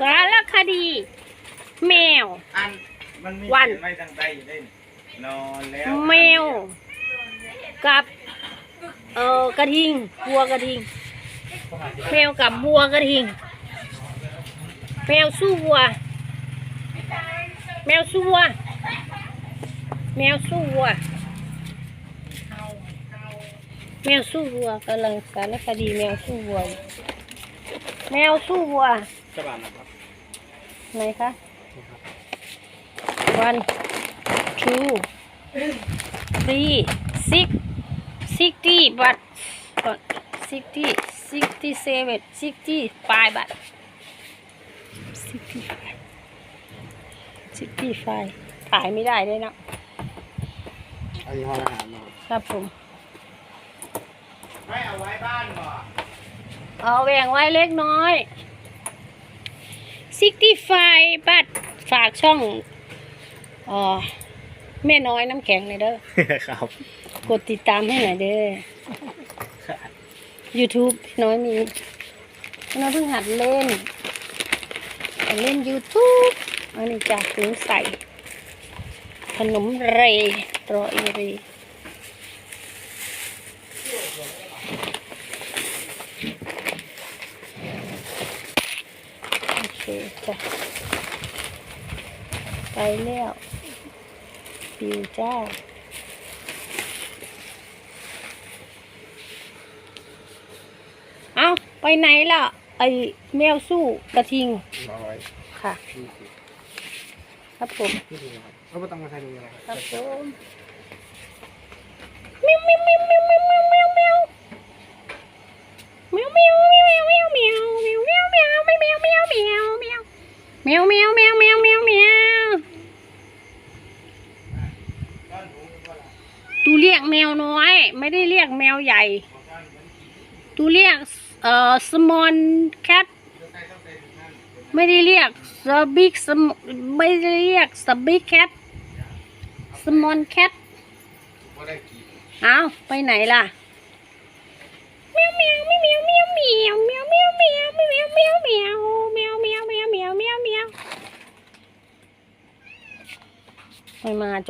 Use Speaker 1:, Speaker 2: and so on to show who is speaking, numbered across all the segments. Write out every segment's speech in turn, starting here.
Speaker 1: สารคดี แมว
Speaker 2: อันมัมี
Speaker 1: วัน
Speaker 2: งใดอยู่ได้นอนแล้ว
Speaker 1: แมว กับเออกระทิงวัวกระทิง แมวกับวัวกระทิง แมวสู้วัว แมวสู้วัว แมวสู้วัว แมวสู้วัวกำลังสารคดีแมวสู้วัวแมวสู้วัว
Speaker 2: กระบาดนะครับ
Speaker 1: ไหนคะวันทูซีซิกซิทีบาทก่บาท sixty sixty seven sixty five บาท sixty five sixty five ขายไม่ได้เลยนะ
Speaker 2: อันนี้ห้องอาหาร
Speaker 1: ครับผม
Speaker 2: ไม่เอาไว้บ้านบ่
Speaker 1: เอาแบ่งไว้เล็กน้อย ซิกที่ไฟบัตฝากช่องอ๋อแม่น้อยน้ำแข็งเลยเด้อ
Speaker 2: ครับ
Speaker 1: กดติดตามให้หน่อยเด้อ YouTube น้อยมีน้อยเพิ่งหัดเล่นเล่น YouTube อันนี้จากถุงใส่ขนมเรตรอเอรี จ้ะไปแล้วปิวจ้าเอาไปไหนล่ะ ไอแมวสู้กระทิงค่ะครับผม
Speaker 2: ครับเม
Speaker 1: ครับผมมิวมิวมิวมิวมิวมวมิมวมิมว เมียวเมียวเมียวเมียวเมียวเมียวตูเรียกแมวน้อย ไม่ได้เรียกแมวใหญ่ ตูเรียกเอ่อสมอนแคทไม่ได้เรียกสบิ๊กสมไม่ได้เรียกสบิ๊กแค
Speaker 2: ทสมอนแคท
Speaker 1: เอาไปไหนล่ะเมียวเมียวเมียวเมียวเมียวเมียวเมียว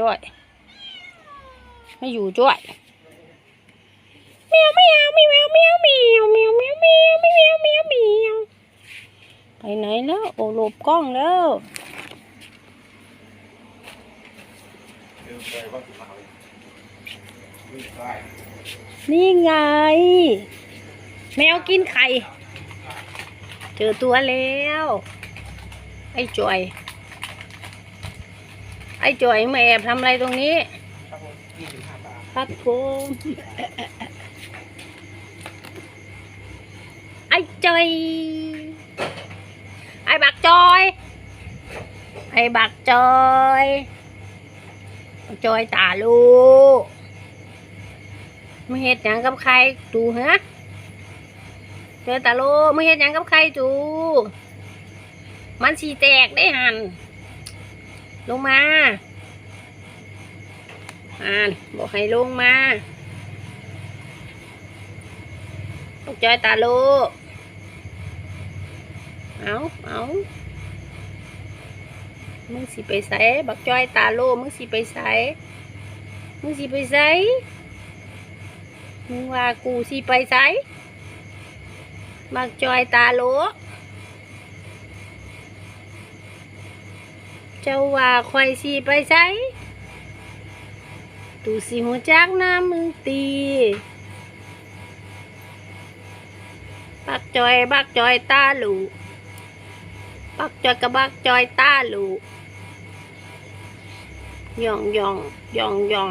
Speaker 1: จ้อย ไม่อยู่จ้อยเมียวเมียวเมียวเมียวเมียวเมียวเมียวเมียวเมียวเมียวเมียวไปไหนแล้วโอ้หลบกล้องแล้ว
Speaker 2: นี่ไง
Speaker 1: แมวกินไข่ เจอตัวแล้ว ไอ้จอย ไอ้จอยมาแอบทำอะไรตรงนี้
Speaker 2: ครับผมยี่สิบห้าบาท
Speaker 1: ครับผมไอ้จอย ไอ้บักจอย ไอ้บักจอยจอยตาลูกไม่เห็ดหยังกับใครดูฮะจอยตาโลไม่เห็ดหยังกับใครจูมันสีแตกได้หัน ลงมา อ่านบอกให้ลงมาบักจอยตาโลเอาเอามึงสิไปใส่บักจอยตาโลมึงสิไปใส่มึงสิไปใส่มึงว่ากูสิไปไสมักจอยตาโห เจ้าว่าคอยสีไปใช้ตูสีหัวจักหน้ามึงตีปักจอยบักจอยตาหลูปักจอยกับบักจอยตาหลูย่องย่องย่องย่อง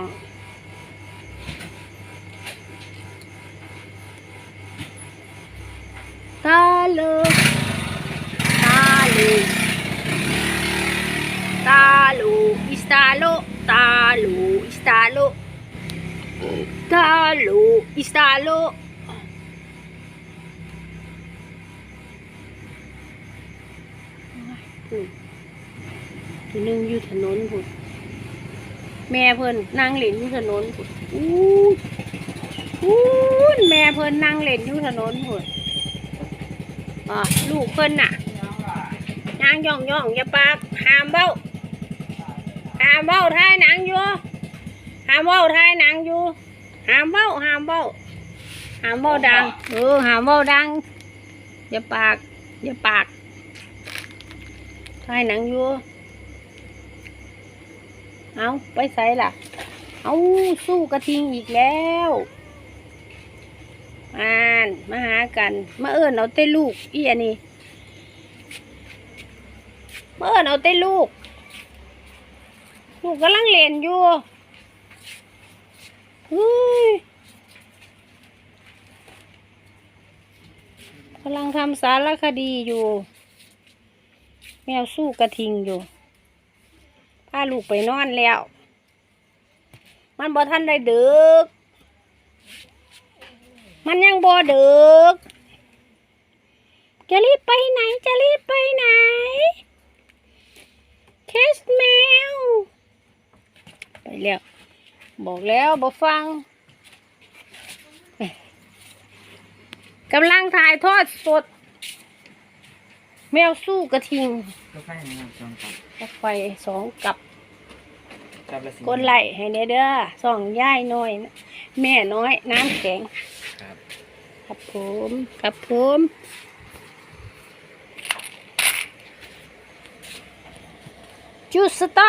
Speaker 1: Talo. Istalo. พูดตัวหนึงอยู่ถนนพูดแม่เพิ่นนั่งเล่นอยู่ถนนพูดอู้อู้แม่เพิ่นนั่งเล่นอยู่ถนนพูดอะลูกเพิ่นน่ะนางย่องย่องอย่าปากหามเบ้าหามเบ้าท้ายนังอยู่หามเบ้าท้ายนังอยู่ ห้ามเบ้าห้ามเบ้าห้ามเบ้าดังเออห้ามเบ้าดัง อย่าปาก อย่าปากทายหนังอยู่เอาไปใส่ล่ะ เอาสู้กระทิงอีกแล้วอ่านมาหากัน มาเอิญเอาเต้ลูกอีอันนี้มาเอิญเอาเต้ลูก ลูกกำลังเล่นอยู่ กำลังทำสารคดีอยู่ แมวสู้กระทิงอยู่พาลูกไปนอนแล้ว มันบ่ทันได้ดึก มันยังบ่ดึก จะรีบไปไหนจะรีบไปไหนเคสแมว ไปแล้ว บอกแล้วบ่ฟังกำลังถ่ายทอดสด แมวสู้กระทิง
Speaker 3: ก็แค่นี้ครับจองกับ
Speaker 1: รถไฟสองกับ
Speaker 3: จับละสิ
Speaker 1: กดไลค์ให้เด้อเด้อสองย่ายน้อยนะแม่น้อยน้ำแข็ง
Speaker 3: ครับ
Speaker 1: ครับผมครับผมจูสตา